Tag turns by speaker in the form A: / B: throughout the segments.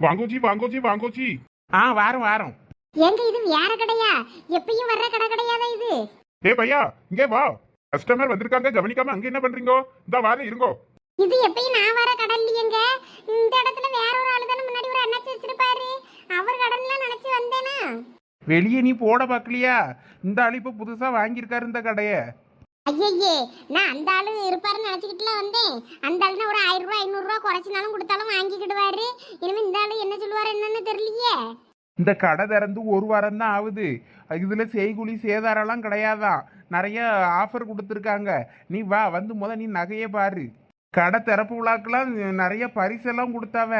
A: வாங்கோச்சி வாங்கோச்சி வாங்கோச்சி
B: ஆ வாரம் வாரம்.
C: ஏங்க இது வேற கடையா? எப்பயும் வர்ற கடை கிடையாதா இது?
A: ஏ பையா இங்கே வா. கஸ்டமர் வந்திருக்காங்க கவனிக்காம அங்க என்ன பண்றீங்கோ? இந்த வாரம் இருங்கோ.
C: இது எப்பயும் நான் வர கடல் இல்லையங்க. இந்த இடத்துல வேற ஒரு ஆளு தானே முன்னாடி ஒரு அண்ணாச்சி வச்சிருப்பாரு. அவர் கடன்ல நினைச்சு வந்தேனா?
B: வெளியே நீ போட பார்க்கலையா? இந்த ஆள் இப்போ புதுசாக வாங்கியிருக்காரு இந்த கடையை.
C: ஐயையே நான் அந்த ஆளு இருப்பாருன்னு நினச்சிக்கிட்டுல வந்தேன். அந்த ஆளுனா ஒரு ஆயிரம் ரூபா ஐநூறுரூவா குறைச்சினாலும் கொடுத்தாலும் வாங்கிக்கிடுவாரு. இனிமேல் இந்த ஆளு என்ன சொல்லுவார் என்னன்னு தெரியலையே.
B: இந்த கடை திறந்து ஒரு வாரம் தான் ஆகுது. இதில் செய்குழி சேதாரம்லாம் கிடையாதான். நிறைய ஆஃபர் கொடுத்துருக்காங்க. நீ வா வந்து முத நீ நகையை பாரு. கடை திறப்பு விழாக்கெல்லாம் நிறைய பரிசெல்லாம் கொடுத்தாவ.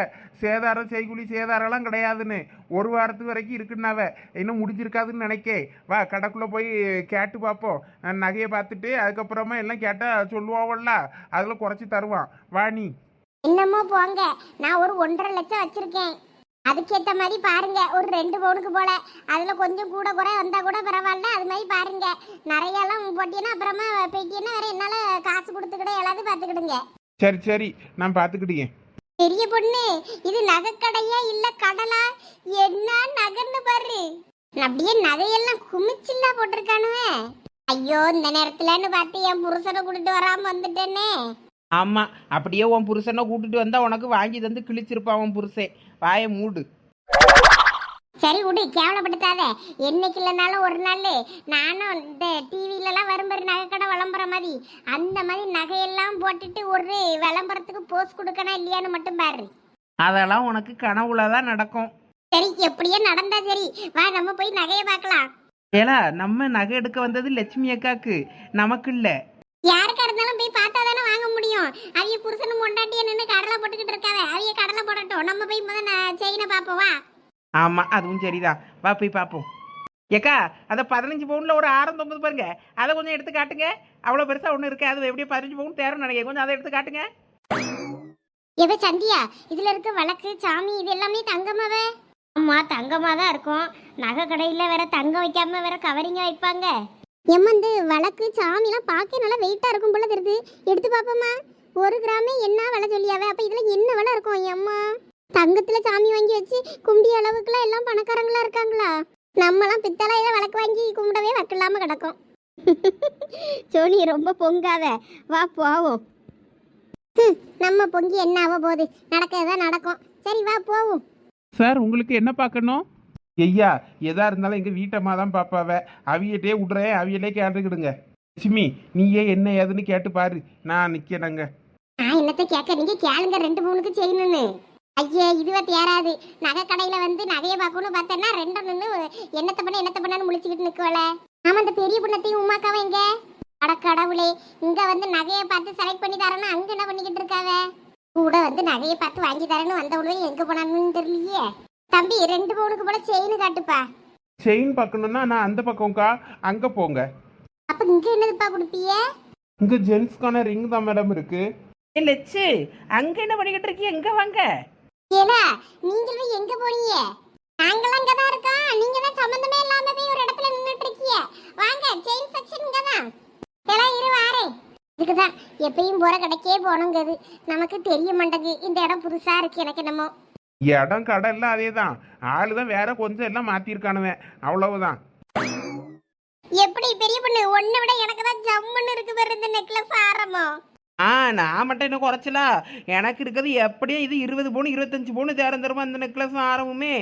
B: சேதாரம் செய்குழி சேதாரம்லாம் கிடையாதுன்னு. ஒரு வாரத்து வரைக்கும் இருக்குன்னாவ. இன்னும் முடிஞ்சிருக்காதுன்னு நினைக்கே. வா கடைக்குள்ளே போய் கேட்டு பார்ப்போம் நகையை பார்த்துட்டு அதுக்கப்புறமா எல்லாம் கேட்டால் சொல்லுவாவல்ல. அதில் குறைச்சி தருவான். வா நீ.
C: என்னமோ போங்க. நான் ஒரு ஒன்றரை லட்சம் வச்சிருக்கேன். அதுக்கேற்ற மாதிரி பாருங்க. ஒரு ரெண்டு பவுனுக்கு போல. அதில் கொஞ்சம் கூட குறை வந்தால் கூட பரவாயில்ல. அது மாதிரி பாருங்க. நிறையெல்லாம் போட்டீங்கன்னா அப்புறமா போயிட்டீங்கன்னா வேற என்னால் காசு கொடுத்துக்கிட எல்லாத்தையும் பார்த்துக்கிடுங்க.
B: சரி சரி நான் பார்த்துக்கிட்டேன்.
C: பெரிய பொண்ணு இது நகைக்கடையா இல்ல கடலா? என்ன நகைன்னு பாரு. அப்படியே நகையெல்லாம் குமிச்சில்லா போட்டிருக்கானுவே. ஐயோ இந்த நேரத்துலன்னு பார்த்து என் புருஷனை கூட்டிட்டு வராம வந்துட்டேனே.
D: ஆமாம் அப்படியே உன் புருஷனை கூட்டிட்டு வந்தா உனக்கு வாங்கி தந்து கிழிச்சிருப்பான் உன் புருஷன் வாயை மூடு.
C: சரி விடு கேவலப்படுத்தாத. என்னைக்கு இல்லைனாலும் ஒரு நாள் நானும் இந்த டிவிலலாம் வரும்பாரு நகைக்கடை விளம்பரம் மாதிரி அந்த மாதிரி நகையெல்லாம் போட்டுட்டு ஒரு விளம்பரத்துக்கு போஸ்ட் கொடுக்கணும் இல்லையான்னு மட்டும் பாரு.
D: அதெல்லாம் உனக்கு கனவுல தான் நடக்கும்.
C: சரி எப்படியோ நடந்தா சரி. வா நம்ம போய் நகையை பார்க்கலாம்.
D: ஏலா நம்ம நகை எடுக்க வந்தது லட்சுமி அக்காக்கு. நமக்கு இல்லை.
C: யாருக்கா இருந்தாலும் போய் பார்த்தா தானே வாங்க முடியும். அவிய புருஷனும் பொண்டாட்டிய நின்று கடலை போட்டுக்கிட்டு இருக்காவ. அவிய கடலை போடட்டும். நம்ம போய் முதல்ல செயினை பார்ப்போம் வா.
D: ஆமாம் அதுவும் சரிதான். வா போய் பார்ப்போம் ஏக்கா அதை பதினஞ்சு பவுனில் ஒரு ஆரம் தொங்குது பாருங்க. அதை கொஞ்சம் எடுத்து காட்டுங்க. அவ்வளோ பெருசாக ஒன்று இருக்கு அது எப்படியும் பதினஞ்சு பவுன் தேரும் நினைக்கிறேன். கொஞ்சம் அதை எடுத்து காட்டுங்க.
C: எவ சந்தியா இதில் இருக்க விளக்கு சாமி இது எல்லாமே தங்கமாவே? ஆமா தங்கமாக தான் இருக்கும். நகை கடையில் வேற தங்கம் வைக்காம வேற கவரிங்க வைப்பாங்க. எம்மந்து விளக்கு சாமிலாம் பார்க்க நல்லா வெயிட்டாக இருக்கும் போல தெரியுது. எடுத்து பார்ப்போமா ஒரு கிராமே என்ன விலை சொல்லியாவே? அப்போ இதில் என்ன விலை இருக்கும் எம்மா? தங்கத்துல சாமி வாங்கி வச்சு கும்பிடி அளவுக்குலாம் எல்லாம் பணக்காரங்களா இருக்காங்களா? நம்மலாம் பித்தளையில விளக்கு வாங்கி கும்பிடவே வைக்கலாம கிடக்கும். சோனி ரொம்ப பொங்காத. வா போவோம். நம்ம பொங்கி என்ன ஆக போகுது? நடக்கிறதா நடக்கும். சரி வா போவோம்.
B: சார் உங்களுக்கு என்ன பார்க்கணும்? ஐயா எதா இருந்தாலும் எங்கள் வீட்டம்மா தான் பாப்பாவ. அவியட்டே விட்றேன். அவியலே கேட்டுக்கிடுங்க. லட்சுமி நீயே என்ன ஏதுன்னு கேட்டு பாரு. நான் நிற்கிறேங்க
C: நான் என்னத்த கேட்க? நீங்க கேளுங்க. ரெண்டு மூணுக்கு செய்யணும்னு. ஐயே இதுவே தேராது. நகை கடையில வந்து நகையை பார்க்கணும்னு பார்த்தேன்னா ரெண்டும் நின்று என்னத்த பண்ண என்னத்த பண்ணு முழிச்சுக்கிட்டு நிற்கல ஆமா அந்த பெரிய பொண்ணத்தையும் உமாக்காவும் எங்க? அட கடவுளே இங்க வந்து நகையை பார்த்து செலக்ட் பண்ணி தரேன்னா அங்க என்ன பண்ணிக்கிட்டு இருக்காவ? கூட வந்து நகையை பார்த்து வாங்கி தரேன்னு வந்தவளே எங்க போனான்னு தெரியலையே. தம்பி ரெண்டு பவுனுக்கு போல செயின் காட்டுப்பா.
B: செயின் பார்க்கணுன்னா நான் அந்த பக்கம்க்கா? அங்கே போங்க.
C: அப்ப இங்க என்னதுப்பா கொடுப்பிய?
B: இங்கே ஜென்ஸ்க்கான ரிங் தான் மேடம் இருக்கு.
D: ஏ லட்சு அங்கே என்ன பண்ணிக்கிட்டு இருக்கீங்க எங்கே வாங்க.
C: ஏலா நீங்களும் எங்க போனீங்க நாங்களும் அங்க தான் இருக்கோம். நீங்க தான் சம்பந்தமே இல்லாம போய் ஒரு இடத்துல நின்னுட்டு இருக்கீங்க. வாங்க செயின் செக்ஷன் இங்க தான் எல்லாம் இரு வாரேன் இதுக்குதான் எப்பயும் போற கடைக்கே போகணுங்கிறது. நமக்கு தெரிய மாட்டேங்குது. இந்த இடம் புதுசா இருக்கு. எனக்கு என்னமோ.
B: இடம் கடை எல்லாம் அதே தான் ஆளு தான் வேற கொஞ்சம் எல்லாம் மாற்றிருக்கானுவேன் அவ்வளவுதான்.
C: எப்படி பெரிய பொண்ணு? ஒன்னை விட எனக்கு தான் ஜம்முன்னு இருக்கு பாரு இந்த நெக்லஸ் ஆரமோ
D: ஆ நான் மட்டும் என்ன குறைச்சலா. எனக்கு இருக்கிறது எப்படியும் இது இருபது பவுன் இருபத்தஞ்சு பவுன் தேரம் தருமா அந்த நெக்லஸ் ஆரம்பமே.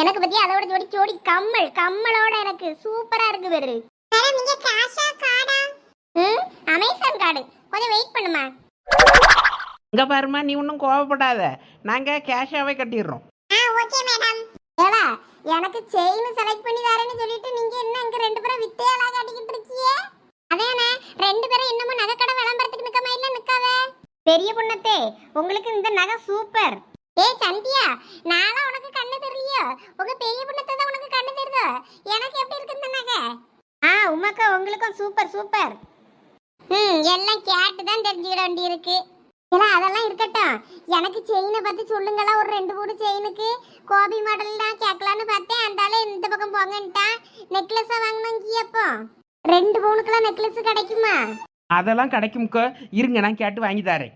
C: எனக்கு பத்தி அதோட ஜோடி ஜோடி கம்மல் கம்மலோட எனக்கு சூப்பரா இருக்கு பாரு. நீங்க காஷா காடா ம் அமேசான் கார்டு கொஞ்சம் வெயிட் பண்ணுமா?
D: இங்கே பாருமா நீ ஒன்றும் கோவப்படாத. நாங்கள் கேஷாகவே கட்டிடுறோம்.
C: ஆ ஓகே மேடம். ஏலா எனக்கு செயின் செலக்ட் பண்ணி தரேன்னு சொல்லிட்டு நீங்க என்ன இங்க ரெண்டு பேரும் வித்தையாலா காட்டிக்கிட்டு இருக்கீங்க அதேனே ரெண்டு பேரும் இன்னமும் நகைக்கடை விளம்பரத்துக்கு பெரிய பொண்ணத்தே உங்களுக்கு இந்த நகை சூப்பர். ஏய் சந்தியா நானும் உனக்கு கண்ணு தெரியலையோ? உங்க பெரிய பொண்ணத்தை தான் உனக்கு கண்ணு தெரியுதோ? எனக்கு எப்படி இருக்கு இந்த நகை? ஆ உமாக்கா உங்களுக்கும் சூப்பர் சூப்பர். ம் எல்லாம் கேட்டு தான் தெரிஞ்சுக்கிட வேண்டியிருக்கு. ஏன்னா அதெல்லாம் இருக்கட்டும். எனக்கு செயினை பற்றி சொல்லுங்களா ஒரு ரெண்டு மூணு செயினுக்கு கோபி மாடல் தான் கேட்கலான்னு பார்த்தேன். அந்த இந்த பக்கம் போங்கன்ட்டான். நெக்லஸாக வாங்கணும் அப்போ. ரெண்டு மூணுக்கெல்லாம் நெக்லஸ் கிடைக்குமா?
D: அதெல்லாம் கிடைக்கும்க்கோ இருங்க நான் கேட்டு வாங்கி தரேன்.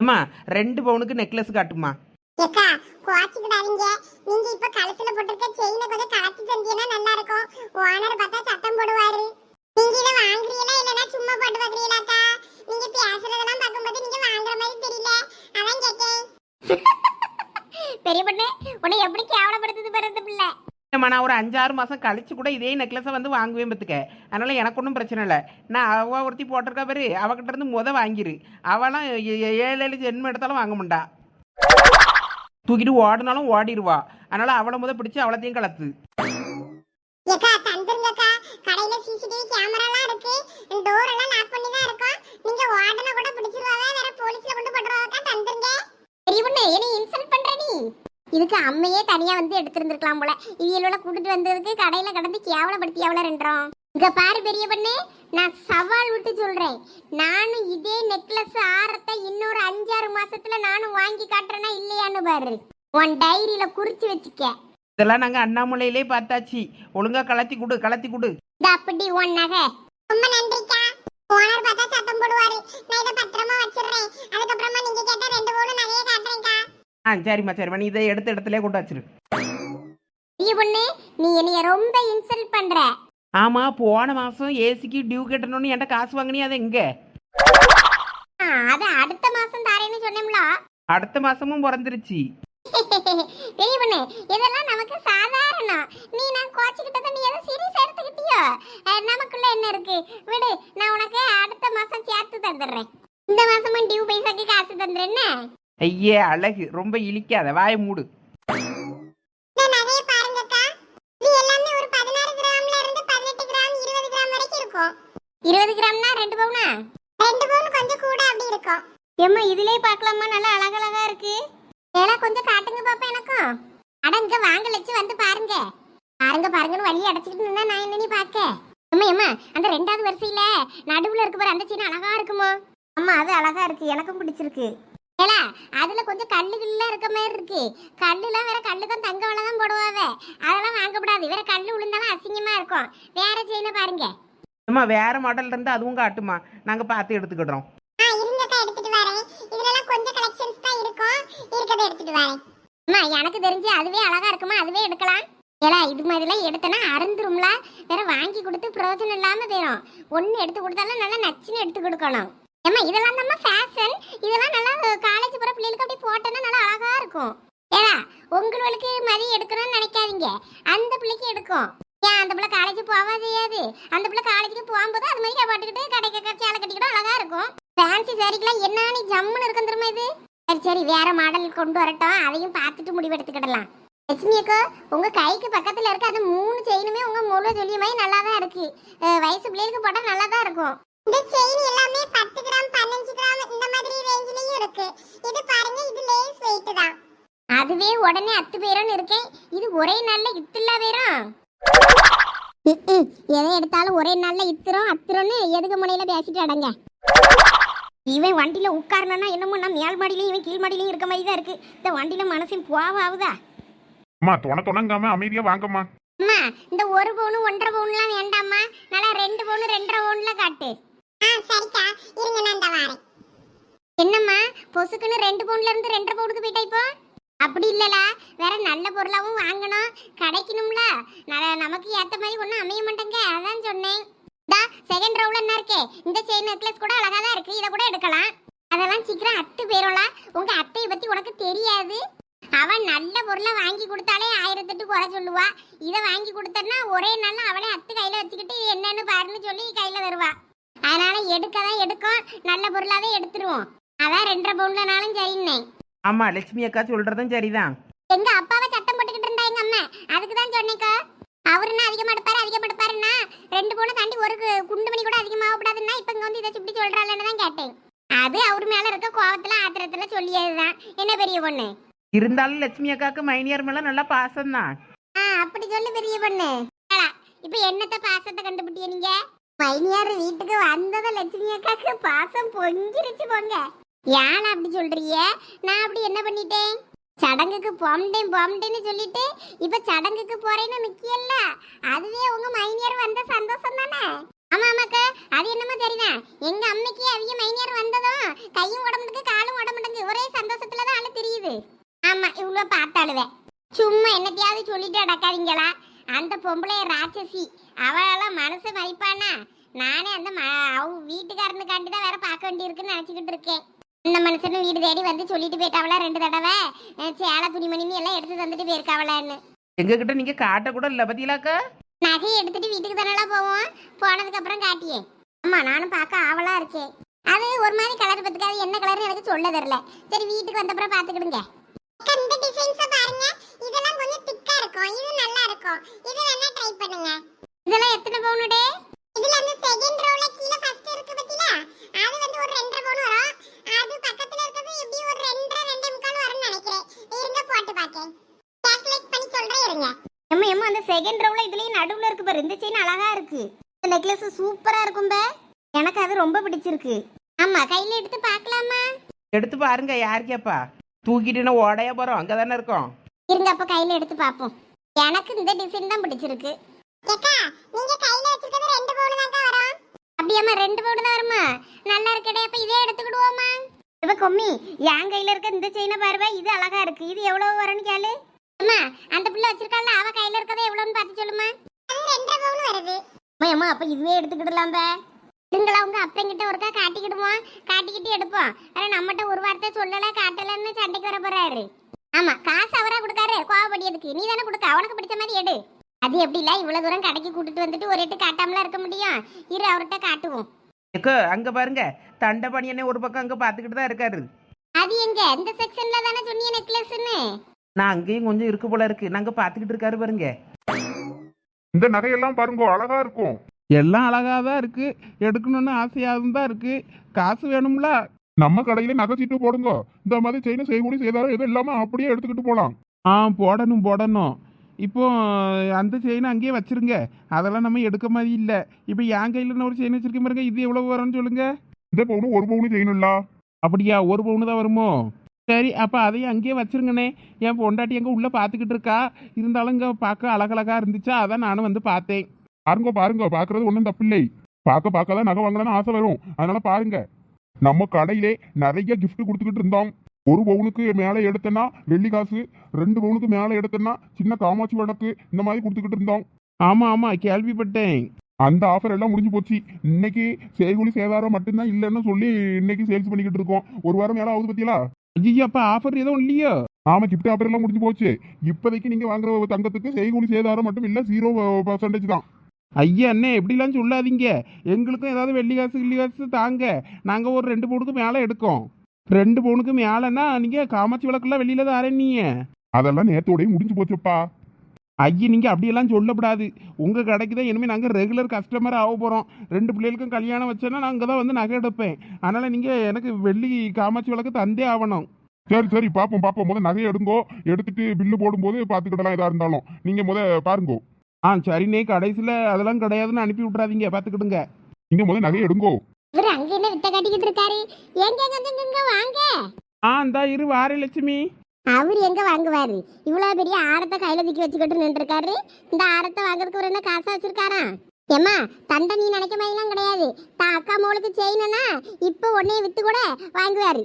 D: அம்மா ரெண்டு பவுனுக்கு நெக்லஸ் காட்டுமா?
C: ஏக்கா குவாச்சிக்கிடாதீங்க நீங்க இப்ப கழுத்துல போட்டிருக்க செயினை கொஞ்சம் கலத்தி தந்தீங்கன்னா நல்லா இருக்கும் ஓனர் பார்த்தா சத்தம் போடுவாரு. நீங்க இதை வாங்குறீங்களா இல்லனா சும்மா போட்டு பாக்குறீங்களாக்கா நீங்க பேசுறதெல்லாம் பார்க்கும்போது நீங்க வாங்குற மாதிரி தெரியல. அதான் கேட்டேன். பெரிய பொண்ணு உன்னை எப்படி கேவலப்படுத்துது பிறந்த பிள்ளை.
D: நம்ம நான் ஒரு அஞ்சாறு மாதம் கழிச்சு கூட இதே நெக்லஸை வந்து வாங்குவேன் பார்த்துக்க அதனால் எனக்கு ஒன்றும் பிரச்சனை இல்லை. நான் அவ ஒருத்தி போட்டிருக்கா பாரு அவகிட்ட இருந்து முத வாங்கிரு. அவளாம் ஏ- ஏழு ஏழு ஜென்மம் எடுத்தாலும் வாங்க மாட்டா. தூக்கிட்டு ஓடினாலும் ஓடிடுவா அதனால் அவளை முத பிடிச்சி அவளத்தையும் கலத்து.
C: ஏக்கா தந்துருங்கக்கா. கடையில சிசிடிவி கேமராலாம் இருக்கு. டோர் எல்லாம் லாக் பண்ணி தான் இருக்கும். நீங்க வார்டனை கூட பிடிச்சிருவாவே வேற போலீஸ்ல கொண்டு போடுறவாக்கா தந்துருங்க. பெரிய என்ன இன்சல்ட் பண்ற நீ? இதுக்கு அம்மையே தனியா வந்து எடுத்திருந்திருக்கலாம் போல. இவியலோட கூட்டிட்டு வந்ததுக்கு கடையில கடந்து கேவலப்படுத்தி எவ்வளவு ரெண்டோம் இங்க பாரு பெரிய பொண்ணு நான் சவால் விட்டு சொல்றேன். நானும் இதே நெக்லஸ் ஆரத்தை இன்னொரு அஞ்சாறு மாசத்துல நானும் வாங்கி காட்டுறேனா இல்லையான்னு பாரு. உன் டைரியில குறிச்சு வச்சுக்க.
D: இதெல்லாம் நாங்கள் அண்ணாமலையிலே பார்த்தாச்சு. ஒழுங்கா கலத்தி கொடு கலத்தி கொடு.
C: இது அப்படி உன் நகை. ரொம்ப நன்றிக்கா. ஓனர் பார்த்தா சத்தம் போடுவாரு. நான் இதை பத்திரமா வச்சிடுறேன். அதுக்கப்புறமா நீங்க கேட்ட ரெண்டு மூணு நகையை காட்டுறேன்க்கா.
D: ஆ சரிம்மா சரிம்மா. நீ இதை எடுத்த இடத்துல கொண்டு வச்சிரு.
C: பெரிய பொண்ணு நீ என்னைய ரொம்ப இன்சல்ட் பண்ற.
D: ஆமாம் போன மாதம் ஏசிக்கு டியூ கட்டணும்னு என்கிட்ட காசு வாங்கினியா அது எங்கே?
C: ஆ, அது அடுத்த மாசம் தாரேன்னு சொன்னேம்ல.
D: அடுத்த மாதமும் பிறந்துருச்சு.
C: பெரிய பொண்ணு இதெல்லாம் நமக்கு சாதாரணம் நீ நான் கோச்சிக்கிட்டதை நீ எதை சீரியஸ் எடுத்துக்கிட்டியோ? அஹ், நமக்குள்ள என்ன இருக்கு? விடு நான் உனக்கு அடுத்த மாசம் சேர்த்து தந்துடுறேன். இந்த மாசமும் டியூ பைசாக்கு காசு தந்துடுறேன்னு
D: ஐயே அழகு. ரொம்ப இழிக்காத வாயை மூடு.
C: இந்த நகையை பாருங்கக்கா இது எல்லாமே ஒரு பதினாறு கிராம்ல இருந்து பதினெட்டு கிராம் இருபது கிராம் வரைக்கும் இருக்கும். இருபது கிராம்னா ரெண்டு பவுனா? ரெண்டு பவுன் கொஞ்சம் கூட அப்படி இருக்கும். ஏம்மா இதுலயே பார்க்கலாமா? நல்லா அழகழகா இருக்கு. ஏலா கொஞ்சம் காட்டுங்க பாப்பா எனக்கும். அட இங்க வாங்க லட்சு வந்து பாருங்க. பாருங்க பாருங்கன்னு வழி அடைச்சிக்கிட்டு நின்னா நான் என்ன நீ பாக்க அம்மா அம்மா அந்த ரெண்டாவது வரிசையில நடுவுல இருக்கு பாரு அந்த சீன் அழகா இருக்குமோ? அம்மா அது அழகா இருக்கு. எனக்கும் பிடிச்சிருக்கு. ஏலா அதுல கொஞ்சம் கல்லுகள்லாம் இருக்க மாதிரி இருக்கு. கல்லுலாம் வேற கல்லுக்கும் தங்க வலை தான் போடுவாவ. அதெல்லாம் வாங்கக்கூடாது வேற கல்லு விழுந்தாலும் அசிங்கமா இருக்கும். வேற செயினை பாருங்க.
D: அம்மா வேற மாடல் இருந்து அதுவும் காட்டுமா. நாங்கள் பார்த்து எடுத்துக்கிடுறோம்.
C: ஆ இருங்கக்கா எடுத்துட்டு வரேன். இதுலலாம் கொஞ்சம் கலெக்ஷன்ஸ் தான் இருக்கும். இருக்கதை எடுத்துட்டு வரேன். அம்மா எனக்கு தெரிஞ்சு அதுவே அழகா இருக்குமா? அதுவே எடுக்கலாம். ஏலா இது மாதிரிலாம் எடுத்தனா அருந்துரும்ல வேற வாங்கி கொடுத்து பிரயோஜனம் இல்லாம போயிடும் ஒன்னு எடுத்து கொடுத்தாலும் நல்லா நச்சுன்னு எடுத்து கொடுக்கணும். ஏம்மா இதெல்லாம் நம்ம ஃபேஷன் இதெல்லாம் நல்லா காலேஜ் போற பிள்ளைகளுக்கு அப்படியே போட்டோன்னா நல்லா அழகா இருக்கும். ஏலா உங்களுக்கு மதியம் எடுக்கணும்னு நினைக்காதீங்க. அந்த பிள்ளைக்கு எடுக்கும். ஏன் அந்த பிள்ளை காலேஜ் போவா செய்யாது? அந்த பிள்ளை காலேஜுக்கு போகும்போது அது மாதிரி போட்டுக்கிட்டு கடைக்கு ஆளை கட்டிக்கிட்டு அழகா இருக்கும். ஃபேன்சி சாரிக்கெல்லாம் என்ன நீ ஜம்முன்னு இருக்கும் திரும்ப இது? சரி சரி வேற மாடல் கொண்டு வரட்டும். அதையும் பார்த்துட்டு முடிவெடுத்துக்கிடலாம். லட்சுமி அக்கா உங்க கைக்கு பக்கத்துல இருக்க அந்த மூணு செயினுமே உங்க முழு சொல்லிய மாதிரி நல்லா தான் இருக்கு வயசு பிள்ளைகளுக்கு போட்டா நல்லா தான் இருக்கும். இந்த செயின் எல்லாமே பத்து கிராம் பதினஞ்சு கிராம் இந்த மாதிரி ரேஞ்சிலையும் இருக்கு. இது பாருங்க இது லேஸ் வெயிட் தான். அதுவே உடனே அத்து பேரும்னு இருக்கேன். இது ஒரே நாள்ல இத்துல்லா பேரும் எதை எடுத்தாலும் ஒரே நாள்ல இத்துறோம் அத்துறோம்னு எதுக்கு முனையில பேசிட்டு அடங்க? இவன் வண்டியில உட்காரணும்னா என்னமோ நான் மேல் மாடியிலையும் இவன் கீழ் மாடியிலையும் இருக்க மாதிரி தான் இருக்கு. இந்த வண்டியில மனசையும் போவாவுதா
A: அம்மா தொண தொணங்காம அமைதியா வாங்கம்மா.
C: அம்மா இந்த ஒரு பவுன் ஒன்றரை பவுன்லாம் வேண்டாம்மா. நல்லா ரெண்டு பவுன் ரெண்டரை பவுன்ல காட்டு. என்னம்மா பொசுக்குன்னு ரெண்டு பவுன்ல இருந்து ரெண்டரை பவுனுக்கு போயிட்டா இப்போ? அப்படி இல்லலா வேற நல்ல பொருளாவும் வாங்கணும். கிடைக்கணும்ல. நமக்கு ஏத்த மாதிரி ஒன்றும் அமைய மாட்டேங்க. அதான் சொன்னேன். தா செகண்ட் ரவுல என்ன இருக்கே? இந்த செயின் நெக்லஸ் கூட அழகா தான் இருக்கு. இதை கூட எடுக்கலாம். அதெல்லாம் சீக்கிரம் அத்து போயிரும்ல உங்க அத்தையை பத்தி உனக்கு தெரியாது. அவன் நல்ல பொருளை வாங்கி கொடுத்தாலே ஆயிரத்தெட்டு குறை சொல்லுவா. இதை வாங்கி கொடுத்தன்னா ஒரே நாள் அவளே அத்து கையில வச்சுக்கிட்டு என்னன்னு பாருன்னு சொல்லி கையில வருவா அதனால எடுக்கதான் எடுக்கும் நல்ல பொருளாவே எடுத்துருவோம். அதான் ரெண்டரை பவுன்லனாலும் சரின்னேன்
D: ஆமாம் லட்சுமி அக்கா சொல்கிறதும் சரிதான்.
C: எங்க அப்பாவை சட்டம் போட்டுக்கிட்டு இருந்தா எங்க அம்மா? அதுக்கு தான் சொன்னேக்கா அவருன்னா அதிகமா எடுப்பாரு அதிகமா எடுப்பாருன்னா ரெண்டு பவுனை தாண்டி ஒரு கு- குண்டு மணி கூட அதிகமாக கூடாதுன்னா இப்ப இங்க வந்து இதை சுட்டி சொல்றாள்னு தான் கேட்டேன். அது அவர் மேல இருக்க கோவத்துல ஆத்திரத்துல சொல்லியதுதான். என்ன பெரிய பொண்ணு?
D: இருந்தாலும் லட்சுமி அக்காவுக்கு மைனியார் மேலே நல்லா பாசம்தான்.
C: ஆ அப்படி சொல்லு பெரிய பொண்ணு. ஏலா, இப்ப என்னத்த பாசத்தை கண்டுபிட்டிய நீங்க மைனியார் வீட்டுக்கு வந்ததும் லட்சுமி அக்காக்கு பாசம் பொங்கிருச்சு போங்க. ஏன் அப்படி சொல்றீங்க? நான் அப்படி என்ன பண்ணிட்டேன்? சடங்குக்கு போம்டேன் போம்டேன்னு சொல்லிட்டு இப்ப சடங்குக்கு போறேன்னு நிக்கியல்ல. அதுவே உங்க மைனியார் வந்த சந்தோஷம் தானே? ஆமா ஆமாக்கா. அது என்னமோ தெரியுதான் எங்க அம்மைக்கு அவிய மைனியார் வந்ததும் கையும் உடம்புக்கு காலும் உடம்புக்கு ஒரே சந்தோஷத்துல தான் ஆளு தெரியுது. ஆமா இவ்வளோ பார்த்தாளுவே. சும்மா என்னத்தையாவது சொல்லிட்டு அடக்காதீங்களா அந்த பொம்பளை ராட்சசி. அவளெல்லாம் மனசு மதிப்பானா நானே அந்த ம அவ வீட்டுக்காரனுக்காண்டி தான் வேற பார்க்க வேண்டியிருக்குன்னு நினச்சிக்கிட்டு இருக்கேன். அந்த மனுஷனும் வீடு தேடி வந்து சொல்லிட்டு போயிட்டாவளா ரெண்டு தடவை? சேலை துணிமணின்னு எல்லாம் எடுத்து தந்துட்டு போயிருக்காவளான்னு.
D: எங்ககிட்ட நீங்க காட்ட கூட இல்ல பத்தியிலாக்கா
C: நகையை எடுத்துட்டு வீட்டுக்கு தானே போவோம்? போனதுக்கு அப்புறம் காட்டியே. ஆமா நானும் பார்க்க ஆவலா இருக்கேன். அது ஒரு மாதிரி கலர் பத்துக்காது என்ன கலர்னு எனக்கு சொல்ல தெரியல. சரி வீட்டுக்கு வந்த அப்புறம் பாத்துக்கிடுங்க இந்த டிசைன்ஸ் பாருங்க. இதெல்லாம் கொஞ்சம் திக்கா இருக்கும். இது நல்லா இருக்கும். இது வேணா ட்ரை பண்ணுங்க. இதெல்லாம் எத்தனை பவுனுடே இதுல அந்த செகண்ட் ரோல கீழ ஃபர்ஸ்ட் இருக்கு பத்தில அது வந்து ஒரு 2.5 பவுன் வரும். அது பக்கத்துல இருக்கிறது எப்படி ஒரு 2 2 முக்கால் வரும்னு நினைக்கிறேன். இருங்க போட்டு பாக்கேன். கால்குலேட் பண்ணி சொல்றேன் இருங்க. எம்மா எம்மா அந்த செகண்ட் ரவுல இதுலயும் நடுவுல இருக்கு பாரு. இந்த செயின் அழகா இருக்கு. இந்த நெக்லஸ் சூப்பரா இருக்கும் பே. எனக்கு அது ரொம்ப பிடிச்சிருக்கு. ஆமா கையில எடுத்து பார்க்கலாமா?
D: எடுத்து பாருங்க யார் கேப்பா? தூக்கிட்டு நான் ஓடைய போறோம்? அங்க தானே இருக்கோம்.
C: இருங்க அப்ப கையில எடுத்து பாப்போம் எனக்கு இந்த டிசைன் தான் பிடிச்சிருக்கு. ரெண்டு அப்படியாம்மா ரெண்டு பவுன் தான் வருமா? நல்லா இருக்கடே அப்ப இதே எடுத்துக்கிடுவோமா? இப்ப கொம்மி என் கையில இருக்க இந்த செயினை பாருவா இது அழகா இருக்கு. இது எவ்வளவு வரும்னு கேளு. அம்மா அந்த பிள்ளை வச்சிருக்கால அவ கையில இருக்கறது எவ்வளவுன்னு பார்த்து சொல்லுமா. அது ரெண்டரை பவுன் வருது. அம்மா அப்ப இதுவே எடுத்துக்கிடலாம் பே. இருங்களா உங்க அப்பங்கிட்ட ஒருக்கா காட்டிக்கிடுவோம். காட்டிக்கிட்டு எடுப்போம். ஆனா நம்மகிட்ட ஒரு வார்த்தை சொல்லல காட்டலன்னு சண்டைக்கு வர போறாரு. ஆமா காசு அவரா கொடுக்காரு கோவப்படியதுக்கு. நீ தானே கொடுக்க அவனுக்கு பிடிச்ச மாதிரி எடு. அது எப்படி இல்ல இவ்வளவு தூரம் கடைக்கு கூட்டிட்டு வந்துட்டு ஒரு எட்டு காட்டாமலாம் இருக்க முடியும். இரு அவர்கிட்ட காட்டுவோம்.
D: எக்கோ அங்க பாருங்க. தண்டை என்ன ஒரு பக்கம் அங்க பாத்துக்கிட்டு தான் இருக்காரு.
C: அது எங்க? இந்த செக்ஷன்ல தானே சொன்னீங்க நெக்லஸ்ன்னு
D: நான் அங்கேயும் கொஞ்சம் இருக்கு போல இருக்கு. நாங்க பாத்துக்கிட்டு இருக்காரு பாருங்க.
A: இந்த நகையெல்லாம் பாருங்க அழகா இருக்கும்.
B: எல்லாம் அழகாக தான் இருக்கு. எடுக்கணும்னு ஆசையாகவும் தான் இருக்கு. காசு வேணும்ல?
A: நம்ம கடையில நகை சீட்டு போடுங்க. இந்த மாதிரி செயின் செய்கூடி செய்தாலும் எதுவும் இல்லாம அப்படியே எடுத்துக்கிட்டு போலாம்.
B: ஆ போடணும் போடணும். இப்போ அந்த செயினை அங்கேயே வச்சிருங்க. அதெல்லாம் நம்ம எடுக்க மாதிரி இல்லை. இப்போ என் கையில் நான் ஒரு செயின் வச்சிருக்கேன் பாருங்க. இது எவ்வளோ வரும்னு சொல்லுங்க.
A: இந்த பவுனு ஒரு பவுனு செய்யணும்ல
B: அப்படியா? ஒரு பவுனு தான் வருமோ? சரி அப்போ அதையும் அங்கேயே வச்சிருங்கண்ணே. என் பொண்டாட்டி எங்கே உள்ளே பார்த்துக்கிட்டு இருக்கா? இருந்தாலும் இங்கே பார்க்க அழகழகா இருந்துச்சா? அதான் நானும் வந்து பார்த்தேன்.
A: பாருங்க பாருங்க. பாக்குறது ஒண்ணும் தப்பில்லை. பார்க்க பார்க்க தான் நகை வாங்கலாம்னு ஆசை வரும். அதனால பாருங்க. நம்ம கடையிலே நிறைய gift கொடுத்துக்கிட்டு இருந்தோம். ஒரு பவுனுக்கு மேலே எடுத்தனா வெள்ளி காசு ரெண்டு பவுனுக்கு மேலே எடுத்தனா சின்ன காமாட்சி விளக்கு இந்த மாதிரி கொடுத்துக்கிட்டு இருந்தோம்.
B: ஆமாம் ஆமாம் கேள்விப்பட்டேன்.
A: அந்த ஆஃபர் எல்லாம் முடிஞ்சு போச்சு. இன்னைக்கு செய்கூலி சேதாரம் மட்டும்தான் இல்லைன்னு சொல்லி இன்னைக்கு சேல்ஸ் பண்ணிக்கிட்டு இருக்கோம். ஒரு வாரம் மேலே ஆகுது பத்தியா?
B: ஐயோ அப்போ ஆஃபர் எதுவும் இல்லையோ?
A: ஆமா கிஃப்ட் ஆஃபர் எல்லாம் முடிஞ்சு போச்சு. இப்போதைக்கு நீங்க வாங்குற தங்கத்துக்கு செய்கூலி சேதாரம் மட்டும் இல்ல ஜீரோ பர்சன்டேஜ் தான்.
B: ஐயா அண்ணே எப்படிலாம் சொல்லாதீங்க. எங்களுக்கும் ஏதாவது வெள்ளி காசு கிள்ளி காசு தாங்க. நாங்கள் ஒரு ரெண்டு பவுனுக்கு மேலே எடுக்கோம். ரெண்டு பவுனுக்கு மேலேன்னா நீங்கள் காமாட்சி விளக்கெல்லாம் வெளியில தான் நீங்க
A: அதெல்லாம் நேத்தோடய முடிஞ்சு போச்சுப்பா.
B: ஐயா நீங்கள் அப்படியெல்லாம் சொல்லக்கூடாது. உங்கள் கடைக்கு தான் இனிமேல் நாங்கள் ரெகுலர் கஸ்டமர் ஆக போகிறோம் ரெண்டு பிள்ளைகளுக்கும் கல்யாணம் வச்சேன்னா நான் அங்கே தான் வந்து நகை எடுப்பேன். அதனால் நீங்கள் எனக்கு வெள்ளி காமாட்சி விளக்கு தந்தே ஆகணும்.
A: சரி சரி பாப்போம் பாப்போம். முத நகையை எடுங்கோ. எடுத்துட்டு பில்லு போடும்போது பாத்துக்கிடலாம் எதா இருந்தாலும். நீங்க முத பாருங்கோ.
B: ஆ சரிண்ணே. கடைசியில் அதெல்லாம் கிடையாதுன்னு அனுப்பி விட்றாதீங்க பார்த்துக்கிடுங்க
A: நீங்க முத நகையை எடுங்கோ.
C: இவர் அங்க என்ன வித்த காட்டிக்கிட்டு இருக்காரு? எங்க எங்க எங்க, வாங்க.
B: ஆ இந்தா இரு வாரே லட்சுமி.
C: அவர் எங்க வாங்குவாரு? இவ்வளவு பெரிய ஆரத்தை கையில தூக்கி வச்சுக்கிட்டு நின்றுருக்காரு. இந்த ஆரத்தை வாங்குறதுக்கு ஒரு என்ன காசா வச்சிருக்காரா? ஏம்மா தண்டை நீ நினைக்க மாதிரிலாம் கிடையாது. தான் அக்கா மோளுக்கு செய்யணும்னா இப்போ உடனே வித்து கூட வாங்குவாரு.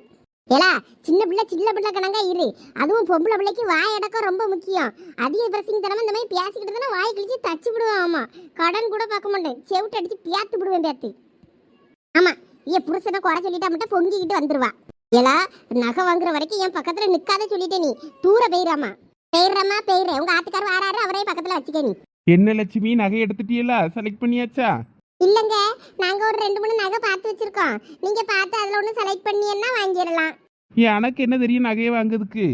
C: ஏலா சின்ன பிள்ளை சின்ன பிள்ளை கணங்கா இரு. அதுவும் பொம்பளை பிள்ளைக்கு வாய் அடக்கம் ரொம்ப முக்கியம். அதிக பிரசிங் தனமா இந்த மாதிரி பேசிக்கிட்டு தானே வாய் கிழிச்சு தச்சு விடுவேன் ஆமா. கடன் கூட பார்க்க மாட்டேன். செவிட்டு அடிச்சு பியாத்து விடுவேன் பேத்து ஆமா ஏன் புருஷனை குறை சொல்லிட்டா மட்டும் பொங்கிக்கிட்டு வந்துருவா. ஏலா நகை வாங்குற வரைக்கும் என் பக்கத்துல நிக்காத சொல்லிட்டே நீ. தூர பெய்யறாமா பெய்யறமா பெய்யற உங்க ஆத்துக்கார் வாராரு அவரே பக்கத்துல வச்சுக்க நீ.
B: என்ன லட்சுமி நகை எடுத்துட்டீங்களா செலக்ட் பண்ணியாச்சா?
C: இல்லங்க நாங்க ஒரு ரெண்டு மூணு நகை பார்த்து வச்சிருக்கோம். நீங்க பார்த்து அதுல ஒண்ணு செலக்ட் பண்ணியன்னா வாங்கிடலாம்.
B: எனக்கு என்ன தெரியும் நகையை வாங்குறதுக்கு?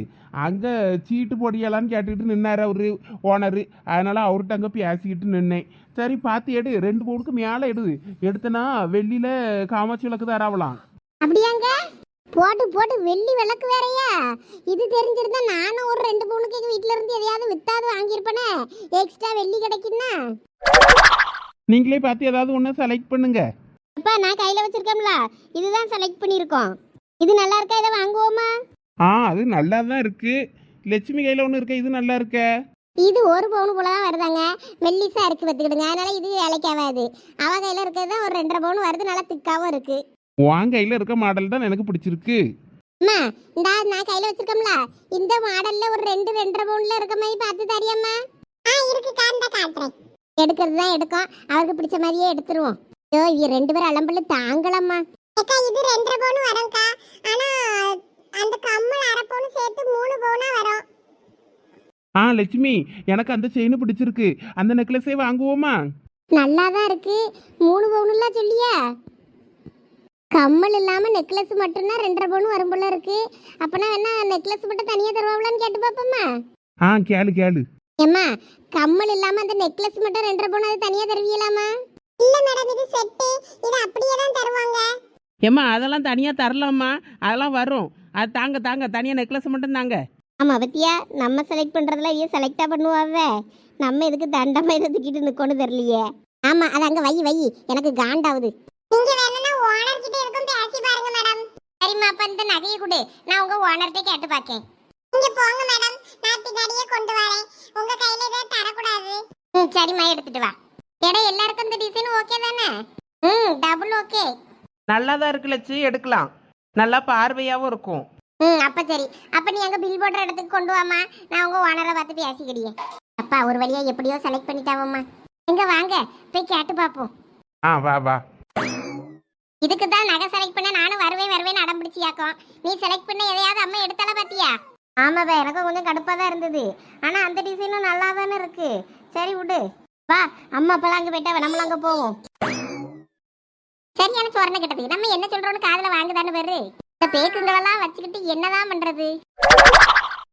B: அங்கே சீட்டு போடியலான்னு கேட்டுக்கிட்டு நின்னார் அவரு ஓனரு. அதனால் அவர்கிட்ட அங்கே பேசிக்கிட்டு நின்னேன். சரி பார்த்து எடு. ரெண்டு பவுனுக்கு மேலே எடு. எடுத்தனா வெள்ளியில் காமாட்சி விளக்கு தராவலாம்
C: அப்படியாங்க? போட்டு போட்டு வெள்ளி விளக்கு வேறயா? இது தெரிஞ்சிருந்தா நானும் ஒரு ரெண்டு பவுனுக்கு எங்க வீட்ல இருந்து எதையாவது வித்தாவது வாங்கியிருப்பேனே. எக்ஸ்ட்ரா வெள்ளி கிடைக்குன்னா
B: நீங்களே பார்த்து ஏதாவது ஒன்று செலக்ட் பண்ணுங்க.
C: அப்பா நான் கையில வச்சிருக்கேன்ல. இதுதான் செலக்ட் பண்ணியிருக்கோம். இது நல்லா இருக்கா? இதை வாங்குவோமா?
B: ஆ அது நல்லா தான் இருக்குது லட்சுமி கையில் ஒன்று இருக்க இது நல்லா இருக்க?
C: இது ஒரு பவுன் போல தான் வருதாங்க. மெல்லிசா இருக்கு பார்த்துக்கிடுங்க. அதனால இது வேலைக்கு ஆகாது அவ கையில இருக்கிறது தான் ஒரு ரெண்டரை பவுன் வருது. நல்லா திக்காவும் இருக்கு.
B: உன் கையில் இருக்க மாடல் தான் எனக்கு பிடிச்சிருக்கு.
C: அம்மா இந்தா நான் கையில வச்சிருக்கோம்ல. இந்த மாடல்ல ஒரு ரெண்டு ரெண்டரை பவுன்ல இருக்க மாதிரி பார்த்து தரியம்மா. ஆ இருக்கு காந்த காட்டுறேன். எடுக்கிறது தான் எடுக்கும். அவருக்கு பிடிச்ச மாதிரியே எடுத்துருவோம். ஐயோ இவ ரெண்டு பேரும் அலம்பல தாங்கலம்மா. அக்கா இது ரெண்டரை பவுன் வரும்க்கா ஆனா அந்த கம்மல் அரை பவுன் சேர்த்து மூணு பவுனா வரும்
B: ஆ லட்சுமி எனக்கு அந்த செயின் பிடிச்சிருக்கு. அந்த நெக்லஸே வாங்குவோமா?
C: நல்லா தான் இருக்கு. மூணு பவுனுலாம் சொல்லியா? கம்மல் இல்லாம நெக்லஸ் மட்டும்னா ரெண்டரை பவுன் வரும் போல இருக்கு. அப்பனா வேணா நெக்லஸ் மட்டும் தனியா தருவாங்களான்னு கேட்டு பாப்போமா?
B: ஆ கேளு கேளு.
C: ஏம்மா கம்மல் இல்லாம அந்த நெக்லஸ் மட்டும் ரெண்டரை பவுன் அது தனியா தருவீங்களாமா இல்ல மேடம் இது செட்டு. இது அப்படியே தான் தருவாங்க.
D: ஏம்மா அதெல்லாம் தனியாக தரலாம்மா. அதெல்லாம் வரும். அது தாங்க தாங்க. தனியாக நெக்லஸ் மட்டும் தாங்க.
C: ஆமா பத்தியா? நம்ம செலக்ட் பண்றதுல ஏன் செலக்டா பண்ணுவாவ. நம்ம இதுக்கு தண்டமா இதை தூக்கிட்டு நிக்கணும் தெரியலையே. ஆமா அது அங்க வை வை. எனக்கு காண்டாவுது. நீங்க வேணும்னா ஓனர் கிட்ட இருக்கும் பேசி பாருங்க மேடம் சரிம்மா அப்ப இந்த நகையை கொடு. நான் உங்க ஓனர்கிட்ட கேட்டு பார்க்கேன் நீங்க போங்க மேடம் நான் பின்னாடியே கொண்டு வரேன். உங்க கையில இதை தரக்கூடாது. ம் சரிம்மா எடுத்துட்டு வா. எடா எல்லாருக்கும் இந்த டிசைன் ஓகே தானே? ம் டபுள் ஓகே
D: நல்லா தான் இருக்கு லட்சு. எடுக்கலாம். நல்லா பார்வையாகவும் இருக்கும்.
C: ம் அப்ப சரி. அப்ப நீ அங்க பில் போடுற இடத்துக்கு கொண்டு வாமா நான் உங்க ஓனரை பார்த்து பேசிக்கிடியே அப்பா ஒரு வழியா எப்படியோ செலக்ட் பண்ணிட்டாவம்மா. எங்க வாங்க? போய் கேட்டு பாப்போம்.
B: ஆ வா வா.
C: இதுக்கு தான் நகை செலக்ட் பண்ண நானும் வருவேன் வருவேன் அடம் பிடிச்சியாக்கும். நீ செலக்ட் பண்ண எதையாவது அம்மா எடுத்தால பாத்தியா? ஆமாப்பா எனக்கும் கொஞ்சம் கடுப்பா தான் இருந்தது. ஆனா அந்த டிசைனும் நல்லா தானே இருக்கு. சரி விடு. வா அம்மா அப்பெல்லாம் அங்க போயிட்டா நம்மளும் அங்க போவோம். சரியான சோரணை கிட்டது. நம்ம என்ன சொல்றோம்னு காதுல வாங்குதான்னு பாரு. இந்த பேக்குங்களெல்லாம் வச்சுக்கிட்டு என்னதான் பண்றது?